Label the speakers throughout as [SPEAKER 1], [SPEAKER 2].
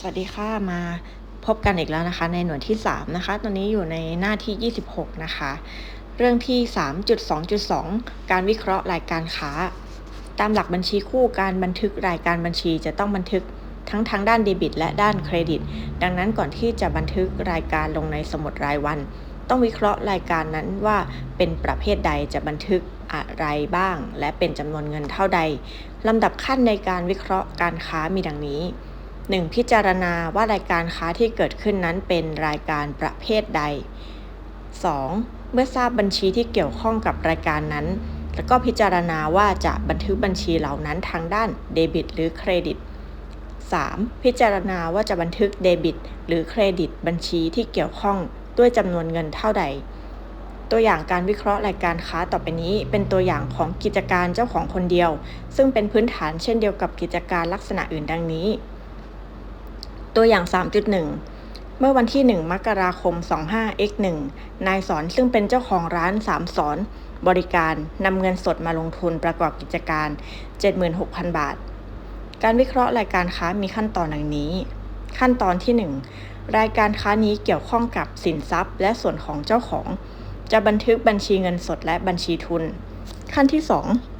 [SPEAKER 1] สวัสดีค่ะมาพบกันอีกแล้วนะคะ ในหน่วยที่ 3 นะคะ ตอนนี้อยู่ในหน้าที่ 26 นะคะ เรื่องที่ 3.2.2 การวิเคราะห์รายการค้า ตามหลักบัญชีคู่การบันทึกรายการบัญชีจะต้องบันทึกทั้งทางด้านเดบิต และด้านเครดิต ดังนั้นก่อนที่จะบันทึกรายการลงในสมุดรายวัน ต้องวิเคราะห์รายการนั้นว่าเป็นประเภทใดจะบันทึกอะไรบ้าง และเป็นจำนวนเงินเท่าใดลำดับขั้นในการวิเคราะห์การค้ามีดังนี้ 1. พิจารณาว่ารายการค้าที่เกิดขึ้นนั้นเป็นรายการประเภทใด 2. เมื่อทราบบัญชีที่เกี่ยวข้องกับรายการนั้น แล้วก็พิจารณาว่าจะบันทึกบัญชีเหล่านั้นทางด้านเดบิต หรือเครดิต 3. พิจารณาว่าจะบันทึกเดบิต หรือเครดิตบัญชีที่เกี่ยวข้องด้วยจำนวนเงินเท่าใด ตัวอย่างการวิเคราะห์รายการค้าต่อไปนี้ เป็นตัวอย่างของกิจการเจ้าของคนเดียว ซึ่งเป็นพื้นฐานเช่นเดียวกับกิจการลักษณะอื่นดังนี้ ตัวอย่าง 3.1 เมื่อวันที่ 1 มกราคม 25 x 1 นายสอนซึ่งเป็นเจ้าของร้าน3สอนบริการนำเงินสดมาลงทุนประกอบกิจการ 76,000 บาท การวิเคราะห์รายการค้ามีขั้นตอนดังนี้ ขั้นตอนที่ 1 รายการค้านี้เกี่ยวข้องกับสินทรัพย์ และส่วนของเจ้าของ จะบันทึกบัญชีเงินสดและบัญชีทุน ขั้นที่ 2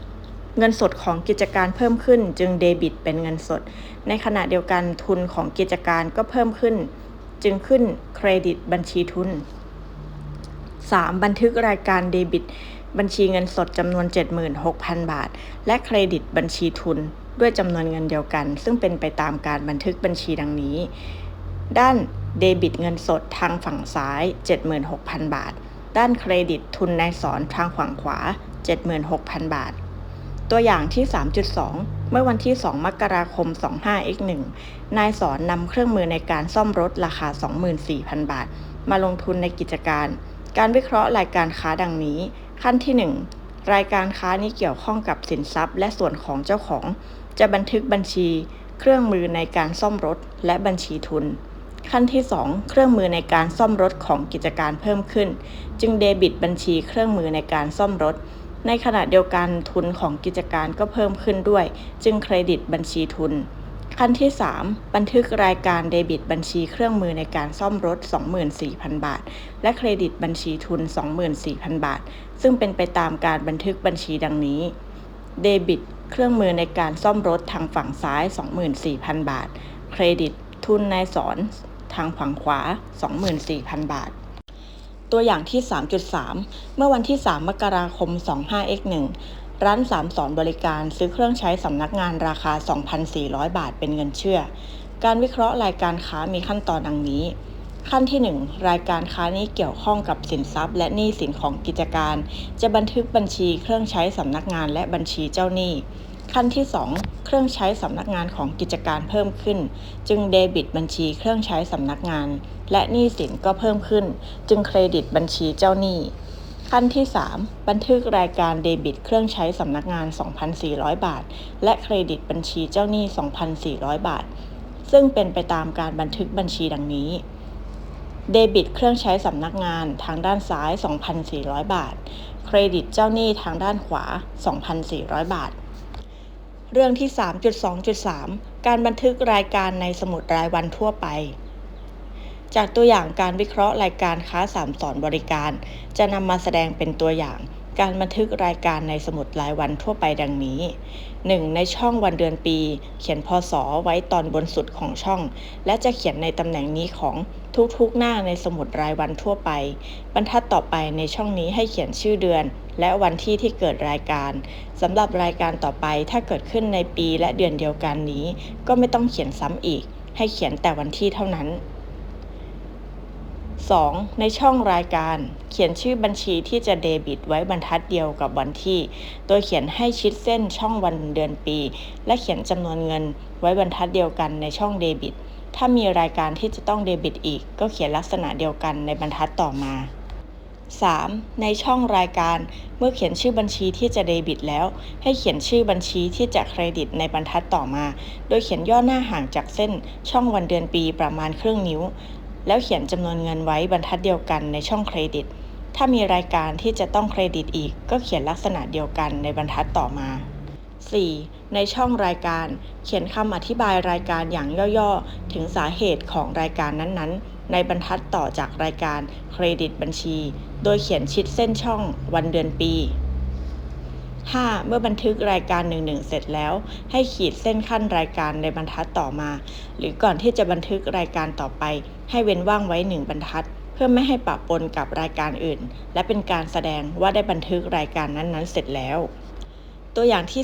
[SPEAKER 1] เงินสดของกิจการเพิ่มขึ้น จึงเดบิตเป็นเงินสด ในขณะเดียวกันทุนของกิจการก็เพิ่มขึ้น จึงขึ้นเครดิตบัญชีทุน 3. บันทึกรายการเดบิต บัญชีเงินสดจำนวน 76,000 บาท และเครดิตบัญชีทุน ด้วยจำนวนเงินเดียวกัน ซึ่งเป็นไปตามการบันทึกบัญชีดังนี้ ด้านเดบิตเงินสดทางฝั่งซ้าย 76,000 บาท ด้านเครดิตทุนนายสอนทางฝั่งขวา 76,000 บาท ตัวอย่างที่ 3.2 เมื่อวันที่ 2 มกราคม 25x1 นายสอนนำเครื่องมือในการซ่อมรถราคา 24,000 บาท มาลงทุนในกิจการ การวิเคราะห์รายการค้าดังนี้ ขั้นที่ 1 รายการค้านี้เกี่ยวข้องกับสินทรัพย์ และส่วนของเจ้าของ จะบันทึกบัญชี เครื่องมือในการซ่อมรถ และบัญชีทุน ขั้นที่ 2 เครื่องมือในการซ่อมรถของกิจการเพิ่มขึ้น จึงเดบิตบัญชีเครื่องมือในการซ่อมรถ ในขณะเดียวกันทุนของกิจการก็เพิ่มขึ้นด้วย จึงเครดิตบัญชีทุน ขั้นที่ 3 บันทึกรายการเดบิตบัญชีเครื่องมือในการซ่อมรถ 24,000 บาท และเครดิตบัญชีทุน 24,000 บาท ซึ่งเป็นไปตามการบันทึกบัญชีดังนี้ เดบิต เครื่องมือในการซ่อมรถทางฝั่งซ้าย 24,000 บาท เครดิต ทุนนายสอน ทางฝั่งขวา 24,000 บาท ตัวอย่างที่ 3.3 เมื่อวันที่ 3 มกราคม 25x1 ร้าน3สอนบริการซื้อเครื่องใช้สำนักงานราคา 2,400 บาทเป็นเงินเชื่อ การวิเคราะห์รายการค้ามีขั้นตอนดังนี้ ขั้นที่ 1 รายการค้านี้เกี่ยวข้องกับสินทรัพย์ และหนี้สินของกิจการ จะบันทึกบัญชีเครื่องใช้สำนักงานและบัญชีเจ้าหนี้ ขั้นที่ 2 เครื่องใช้สำนักงานของกิจการเพิ่มขึ้น จึงเดบิตบัญชีเครื่องใช้สำนักงาน และหนี้สินก็เพิ่มขึ้น จึงเครดิตบัญชีเจ้าหนี้ขั้นที่ 3 บันทึกรายการเดบิตเครื่องใช้สำนักงาน 2,400 บาท และเครดิตบัญชีเจ้าหนี้ 2,400 บาท ซึ่งเป็นไปตามการบันทึกบัญชีดังนี้ เดบิตเครื่องใช้สำนักงานทางด้านซ้าย 2,400 บาท เครดิตเจ้าหนี้ทางด้านขวา 2,400 บาท เรื่องที่ 3.2.3 การบันทึกรายการในสมุดรายวันทั่วไป จากตัวอย่างการวิเคราะห์รายการค้าสามสอนบริการ จะนำมาแสดงเป็นตัวอย่าง การบันทึกรายการในสมุดรายวันทั่วไปดังนี้ 1. ในช่องวันเดือนปี เขียนพศไว้ตอนบนสุดของช่อง และจะเขียนในตำแหน่งนี้ของ ทุกๆ หน้าในสมุดรายวันทั่วไป บรรทัดต่อไปในช่องนี้ให้เขียนชื่อเดือน และวันที่ที่เกิดรายการสำหรับรายการต่อไปถ้าเกิดขึ้นในปีและเดือนเดียวกันนี้ ก็ไม่ต้องเขียนซ้ำอีก ให้เขียนแต่วันที่เท่านั้น 2. ในช่องรายการ เขียนชื่อบัญชีที่จะเดบิตไว้บรรทัดเดียวกับวันที่ โดยเขียนให้ชิดเส้นช่องวันเดือนปี และเขียนจำนวนเงินไว้บรรทัดเดียวกันในช่องเดบิต ถ้ามีรายการที่จะต้องเดบิตอีก ก็เขียนลักษณะเดียวกันในบรรทัดต่อมา 3. ในช่องรายการเมื่อเขียนชื่อบัญชีที่จะเดบิตแล้ว ให้เขียนชื่อบัญชีที่จะเครดิตในบรรทัดต่อมา โดยเขียนย่อหน้าห่างจากเส้นช่องวันเดือนปีประมาณครึ่งนิ้ว แล้วเขียนจำนวนเงินไว้บรรทัดเดียวกันในช่องเครดิต ถ้ามีรายการที่จะต้องเครดิตอีก ก็เขียนลักษณะเดียวกันในบรรทัดต่อมา 4. ในช่องรายการ เขียนคำอธิบายรายการอย่างย่อๆ ถึงสาเหตุของรายการนั้นๆ ในบรรทัดต่อจากรายการเครดิตบัญชี โดยเขียนชิดเส้นช่องวันเดือนปี 5. เมื่อบันทึกรายการ 11 เสร็จแล้ว ให้ขีดเส้นขั้นรายการในบรรทัดต่อมา หรือก่อนที่จะบันทึกรายการต่อไป ให้เว้นว่างไว้ 1 บรรทัด เพื่อไม่ให้ปะปนกับรายการอื่น และเป็นการแสดงว่าได้บันทึกรายการนั้นๆ เสร็จแล้ว ตัวอย่างที่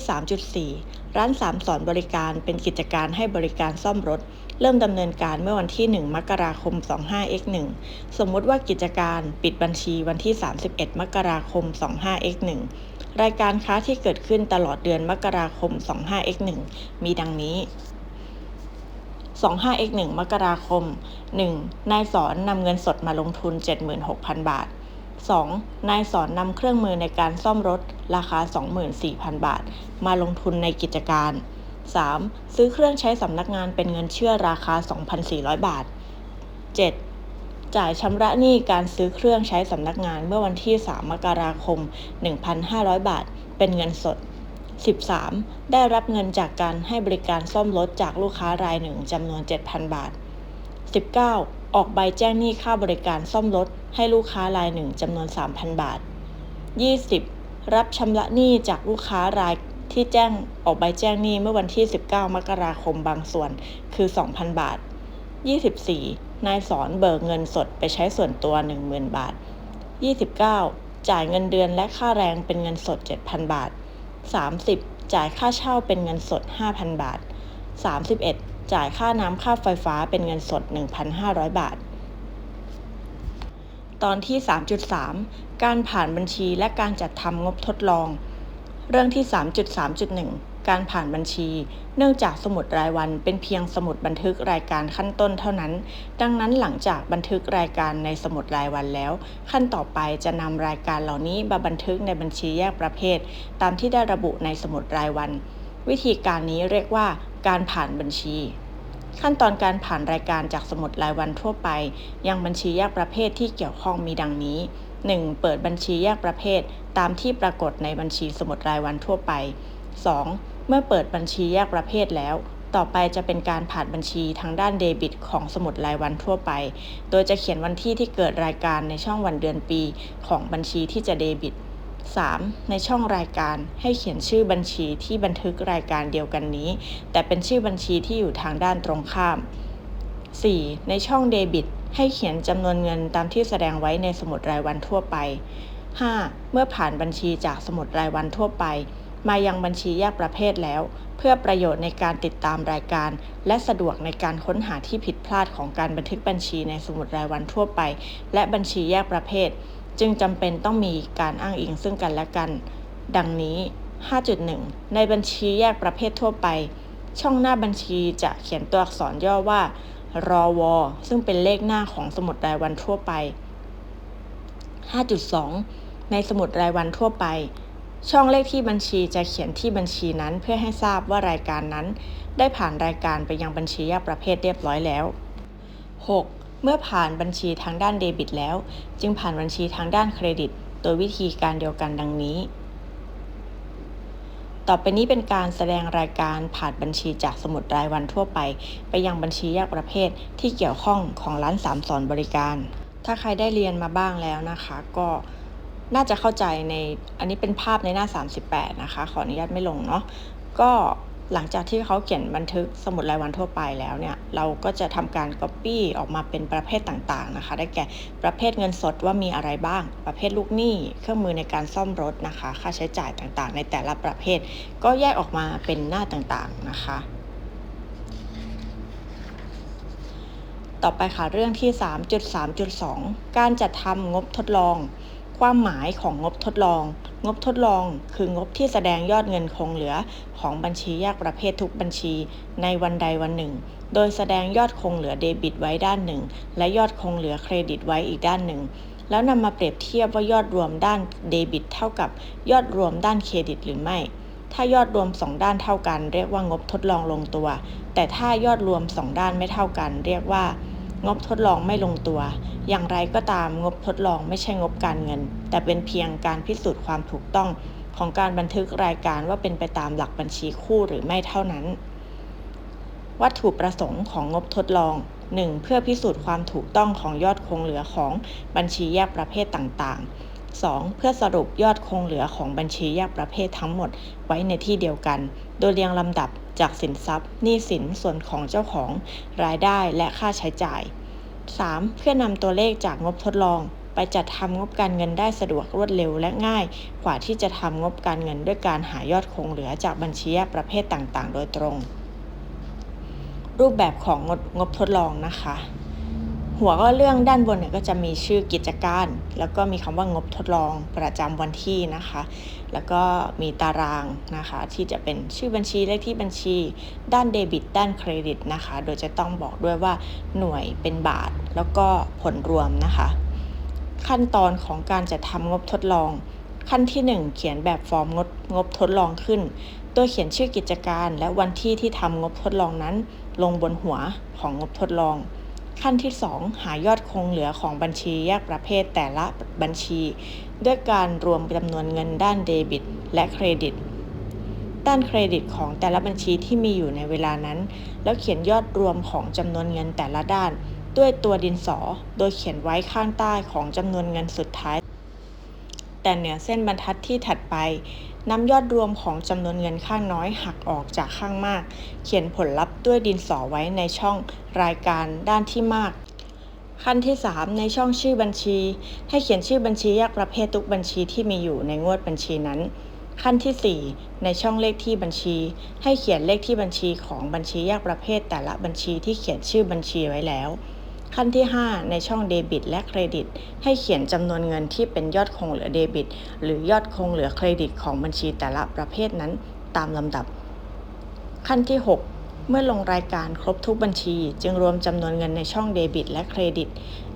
[SPEAKER 1] 3.4 ร้านสามสอนบริการเป็นกิจการให้บริการซ่อมรถ เริ่มดำเนินการเมื่อวันที่ 1 มกราคม 25x1 สมมติว่ากิจการปิดบัญชีวันที่ 31 มกราคม 25x1 รายการค้าที่เกิดขึ้นตลอดเดือนมกราคม 25x1 มีดังนี้ 25x1 มกราคม 1. นายสอนนำเงินสดมาลงทุน 76,000 บาท 2. นายสอนนำเครื่องมือในการซ่อมรถ ราคา 24,000 บาท มาลงทุนในกิจการ 3. ซื้อเครื่องใช้สำนักงานเป็นเงินเชื่อราคา 2,400 บาท 7. จ่ายชำระหนี้การซื้อเครื่องใช้สำนักงานเมื่อวันที่ 3 มกราคม 1,500 บาท เป็นเงินสด 13. ได้รับเงินจากการให้บริการซ่อมรถจากลูกค้ารายหนึ่งจำนวน 7,000 บาท 19. ออกใบแจ้งหนี้ค่าบริการซ่อมรถ ให้ลูกค้ารายหนึ่งจำนวน 3,000 บาท 20. รับชำระหนี้จากลูกค้ารายที่แจ้งออกใบแจ้งหนี้เมื่อวันที่ 19 มกราคมบางส่วนคือ 2,000 บาท 24. นายสอนเบิกเงินสดไปใช้ส่วนตัว 10,000 บาท 29. จ่ายเงินเดือนและค่าแรงเป็นเงินสด 7,000 บาท 30. จ่ายค่าเช่าเป็นเงินสด 5,000 บาท 31. จ่ายค่าน้ำค่าไฟฟ้าเป็นเงินสด 1,500 บาท ตอนที่ 3.3 การผ่านบัญชีและการจัดทำงบทดลอง เรื่องที่ 3.3.1 การผ่านบัญชี เนื่องจากสมุดรายวันเป็นเพียงสมุดบันทึกรายการขั้นต้นเท่านั้น ดังนั้นหลังจากบันทึกรายการในสมุดรายวันแล้ว ขั้นต่อไปจะนำรายการเหล่านี้มาบันทึกในบัญชีแยกประเภท ตามที่ได้ระบุในสมุดรายวัน วิธีการนี้เรียกว่า การผ่านบัญชี ขั้นตอนการผ่านรายการจากสมุดรายวันทั่วไป ยังบัญชีแยกประเภทที่เกี่ยวข้องมีดังนี้ 1. เปิดบัญชีแยกประเภท ตามที่ปรากฏในบัญชีสมุดรายวันทั่วไป 2. เมื่อเปิดบัญชีแยกประเภทแล้ว ต่อไปจะเป็นการผ่านบัญชีทางด้านเดบิต ของสมุดรายวันทั่วไป โดยจะเขียนวันที่ที่เกิดรายการในช่องวันเดือนปี ของบัญชีที่จะเดบิต 3. ในช่องรายการให้เขียนชื่อบัญชีที่บันทึกรายการเดียวกันนี้ แต่เป็นชื่อบัญชีที่อยู่ทางด้านตรงข้าม 4. ในช่องเดบิต ให้เขียนจำนวนเงินตามที่แสดงไว้ในสมุดรายวันทั่วไป 5. เมื่อผ่านบัญชีจากสมุดรายวันทั่วไป มายังบัญชีแยกประเภทแล้ว เพื่อประโยชน์ในการติดตามรายการ และสะดวกในการค้นหาที่ผิดพลาดของการบันทึกบัญชีในสมุดรายวันทั่วไป และบัญชีแยกประเภท จึงจำเป็นต้องมีการอ้างอิงซึ่งกันและกัน ดังนี้ 5.1 ในบัญชีแยกประเภททั่วไป ช่องหน้าบัญชีจะเขียนตัวอักษรย่อว่ารอวอซึ่งเป็นเลขหน้าของสมุดรายวันทั่วไป 5.2 ในสมุดรายวันทั่วไป ช่องเลขที่บัญชีจะเขียนที่บัญชีนั้นเพื่อให้ทราบว่ารายการนั้น ได้ผ่านรายการไปยังบัญชีแยกประเภทเรียบร้อยแล้ว 6. เมื่อผ่านบัญชีทางด้านเดบิตแล้ว จึงผ่านบัญชีทางด้านเครดิต โดยวิธีการเดียวกันดังนี้ ต่อไปนี้เป็นการแสดงรายการผ่านบัญชีจากสมุดรายวันทั่วไป ไปยังบัญชีแยกประเภทที่เกี่ยวข้องของร้านสามสอนบริการ ถ้าใครได้เรียนมาบ้างแล้วนะคะ ก็น่าจะเข้าใจในอันนี้เป็นภาพในหน้า 38 นะคะ ขออนุญาตไม่ลงเนาะก็ หลังจากที่เขาเขียนบันทึกสมุดรายวันทั่วไปแล้วเนี่ย เราก็จะทำการ Copy ออกมาเป็นประเภทต่างๆนะคะ ได้แก่ประเภทเงินสดว่ามีอะไรบ้าง ประเภทลูกหนี้ เครื่องมือในการซ่อมรถนะคะ ค่าใช้จ่ายต่างๆ ในแต่ละประเภท ก็แยกออกมาเป็นหน้าต่างๆนะคะ ต่อไปค่ะเรื่องที่ 3.3.2 การจัดทำงบทดลอง ความหมายของงบทดลอง งบทดลอง คืองบที่แสดงยอดเงินคงเหลือของบัญชีแยกประเภททุกบัญชีในวันใดวันหนึ่ง โดยแสดงยอดคงเหลือเดบิตไว้ด้านหนึ่ง และยอดคงเหลือเครดิตไว้อีกด้านหนึ่ง แล้วนำมาเปรียบเทียบว่ายอดรวมด้านเดบิต เท่ากับยอดรวมด้านเครดิตหรือไม่ ถ้ายอดรวม 2 ด้านเท่ากัน เรียกว่างบทดลองลงตัว แต่ถ้ายอดรวม 2 ด้านไม่เท่ากัน เรียกว่า งบทดลองไม่ลงตัว อย่างไรก็ตามงบทดลองไม่ใช่งบการเงิน แต่เป็นเพียงการพิสูจน์ความถูกต้องของการบันทึกรายการว่าเป็นไปตามหลักบัญชีคู่หรือไม่เท่านั้น วัตถุประสงค์ของงบทดลอง 1. เพื่อพิสูจน์ความถูกต้องของยอดคงเหลือของบัญชีแยกประเภทต่างๆ 2. เพื่อสรุปยอดคงเหลือของบัญชีแยกประเภททั้งหมดไว้ในที่เดียวกัน โดยเรียงลำดับ จากสินทรัพย์หนี้สินส่วนของเจ้าของรายได้และค่าใช้จ่าย 3. เพื่อนำตัวเลขจากงบทดลอง ไปจัดทำงบการเงินได้สะดวกรวดเร็วและง่าย กว่าที่จะทำงบการเงินด้วยการหายอดคงเหลือจากบัญชีประเภทต่างๆ โดยตรง รูปแบบของงบงบทดลองนะคะ หัวก็เรื่องด้านบนเนี่ยก็จะมีชื่อกิจการ แล้วก็มีคำว่างบทดลองประจำวันที่นะคะ แล้วก็มีตารางนะคะ ที่จะเป็นชื่อบัญชีเลขที่บัญชี ด้านเดบิต ด้านเครดิตนะคะ โดยจะต้องบอกด้วยว่าหน่วยเป็นบาท แล้วก็ผลรวมนะคะ ขั้นตอนของการจัดทำงบทดลอง ขั้นที่ 1 เขียนแบบฟอร์มงบงบทดลองขึ้นโดยเขียนชื่อกิจการและวันที่ที่ทำงบทดลองนั้น ลงบนหัวของงบทดลอง ขั้นที่ 2 หายอดคงเหลือของบัญชีแยกประเภทแต่ละบัญชี ด้วยการรวมจำนวนเงินด้านเดบิต และเครดิต ด้านเครดิตของแต่ละบัญชีที่มีอยู่ในเวลานั้น แล้วเขียนยอดรวมของจำนวนเงินแต่ละด้าน ด้วยตัวดินสอ โดยเขียนไว้ข้างใต้ของจำนวนเงินสุดท้าย แต่เหนือเส้นบรรทัดที่ถัดไปนำยอดรวมของจำนวนเงินข้างน้อยหักออกจากข้างมาก เขียนผลลัพธ์ด้วยดินสอไว้ในช่องรายการด้านที่มาก ขั้นที่ 3 ในช่องชื่อบัญชี ให้เขียนชื่อบัญชีแยกประเภททุกบัญชีที่มีอยู่ในงวดบัญชีนั้น ขั้นที่ 4 ในช่องเลขที่บัญชี ให้เขียนเลขที่บัญชีของบัญชีแยกประเภทแต่ละบัญชีที่เขียนชื่อบัญชีไว้แล้ว ขั้นที่ 5 ในช่องเดบิตและเครดิต ให้เขียนจำนวนเงินที่เป็นยอดคงเหลือเดบิต หรือยอดคงเหลือเครดิตของบัญชีแต่ละประเภทนั้นตามลำดับ ขั้นที่ 6เมื่อลงรายการครบทุกบัญชี จึงรวมจำนวนเงินในช่องเดบิต และเครดิต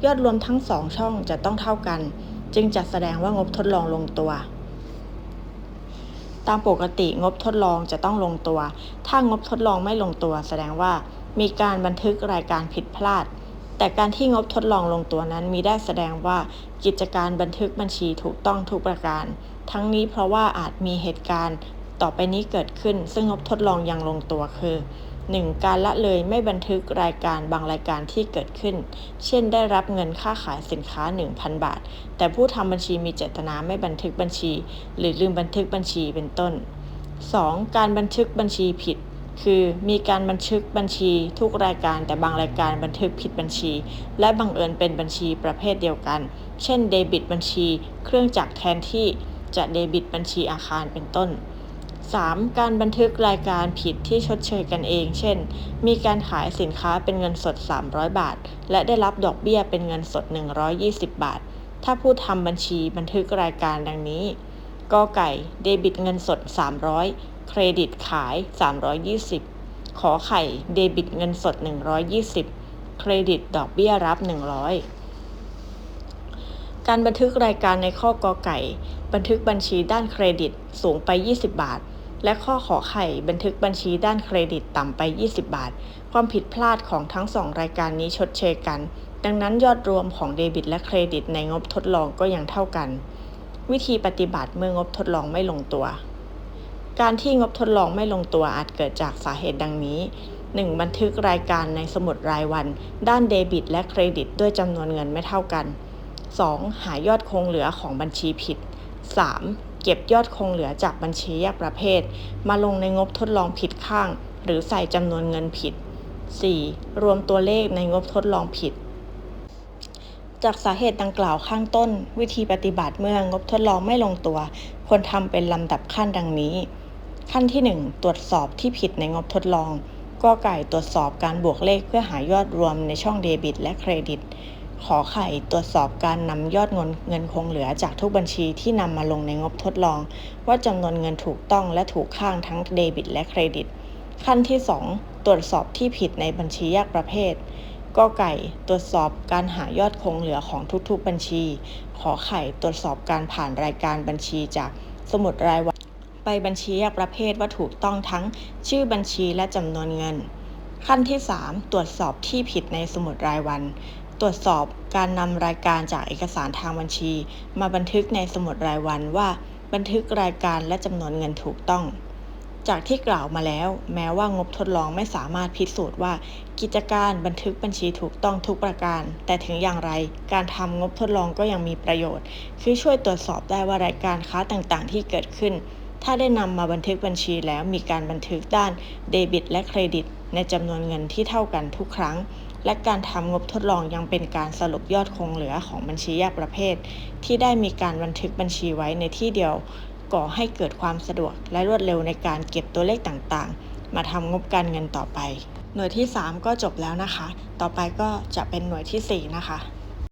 [SPEAKER 1] ยอดรวมทั้ง2ช่องจะต้องเท่ากัน จึงจัดแสดงว่างบทดลองลงตัว ตามปกติงบทดลองจะต้องลงตัว ถ้างบทดลองไม่ลงตัว แสดงว่ามีการบันทึกรายการผิดพลาด แต่การที่งบทดลองลงตัวนั้นมีได้แสดงว่ากิจการบันทึกบัญชีถูกต้องทุกประการ ทั้งนี้เพราะว่าอาจมีเหตุการณ์ต่อไปนี้เกิดขึ้น ซึ่งงบทดลองยังลงตัวคือ 1. การละเลยไม่บันทึกรายการบางรายการที่เกิดขึ้น เช่น ได้รับเงินค่าขายสินค้า 1,000 บาท แต่ผู้ทำบัญชีมีเจตนาไม่บันทึกบัญชี หรือลืมบันทึกบัญชีเป็นต้น 2. การบันทึกบัญชีผิด คือมีการบันทึกบัญชีทุกรายการแต่บางรายการบันทึกผิดบัญชี และบังเอิญเป็นบัญชีประเภทเดียวกัน เช่นเดบิตบัญชี เครื่องจักรแทนที่จะเดบิตบัญชีอาคารเป็นต้น 3. การบันทึกรายการผิดที่ชดเชยกันเอง เช่น มีการขายสินค้าเป็นเงินสด 300 บาท และได้รับดอกเบี้ยเป็นเงินสด 120 บาท ถ้าผู้ทำบัญชีบันทึกรายการดังนี้กอไก่ เดบิตเงินสด 300 เครดิตขาย 320 ขอไข่เดบิตเงินสด 120 เครดิตดอกเบี้ยรับ 100 การบันทึกรายการในข้อกอไก่ บันทึกบัญชีด้านเครดิตสูงไป 20 บาท และข้อขอไข่บันทึกบัญชีด้านเครดิตต่ำไป 20 บาท ความผิดพลาดของทั้งสองรายการนี้ชดเชยกัน ดังนั้นยอดรวมของเดบิตและเครดิตในงบทดลองก็ยังเท่ากันวิธีปฏิบัติเมื่องบทดลองไม่ลงตัว การที่งบทดลองไม่ลงตัวอาจเกิดจากสาเหตุดังนี้ 1. บันทึกรายการในสมุดรายวัน ด้านเดบิต และเครดิต ด้วยจำนวนเงินไม่เท่ากัน 2. หายอดคงเหลือของบัญชีผิด 3. เก็บยอดคงเหลือจากบัญชีแยกประเภท มาลงในงบทดลองผิดข้าง หรือใส่จำนวนเงินผิด 4. รวมตัวเลขในงบทดลองผิด จากสาเหตุดังกล่าวข้างต้น วิธีปฏิบัติเมื่องบทดลองไม่ลงตัว ควรทำเป็นลำดับขั้นดังนี้ ขั้นที่ 1 ตรวจสอบที่ผิดในงบทดลองก็ไก่ตรวจสอบการบวกเลขเพื่อหายอดรวมในช่องเดบิต และเครดิต ขอไข่ตรวจสอบการนำยอดเงินเงินคงเหลือจากทุกบัญชีที่นำมาลงในงบทดลอง ว่าจำนวนเงินถูกต้องและถูกข้างทั้งเดบิต และเครดิต ขั้นที่ 2 ตรวจสอบที่ผิดในบัญชีแยกประเภทก็ไก่ตรวจสอบการหายอดคงเหลือของทุกๆบัญชี ขอไข่ตรวจสอบการผ่านรายการบัญชีจากสมุดรายวัน ไปบัญชีแยกประเภทว่าถูกต้องทั้งชื่อบัญชีและจำนวนเงิน ขั้นที่ 3 ตรวจสอบที่ผิดในสมุดรายวัน ตรวจสอบการนำรายการจากเอกสารทางบัญชี มาบันทึกในสมุดรายวันว่า บันทึกรายการและจำนวนเงินถูกต้องจากที่กล่าวมาแล้ว แม้ว่างบทดลองไม่สามารถพิสูจน์ว่า กิจการบันทึกบัญชีถูกต้องทุกประการ แต่ถึงอย่างไร การทำงบทดลองก็ยังมีประโยชน์ คือช่วยตรวจสอบได้ว่ารายการค้าต่างๆ ที่เกิดขึ้น ถ้าได้นำมาบันทึกบัญชีแล้วมีการบันทึกด้านเดบิต และเครดิต ในจำนวนเงินที่เท่ากันทุกครั้ง และการทำงบทดลองยังเป็นการสรุปยอดคงเหลือของบัญชีแยกประเภท ที่ได้มีการบันทึกบัญชีไว้ในที่เดียว ก่อให้เกิดความสะดวกและรวดเร็วในการเก็บตัวเลขต่างๆ มาทำงบการเงินต่อไป หน่วยที่ 3 ก็จบแล้วนะคะ ต่อไปก็จะเป็นหน่วยทีสี่4 นะคะ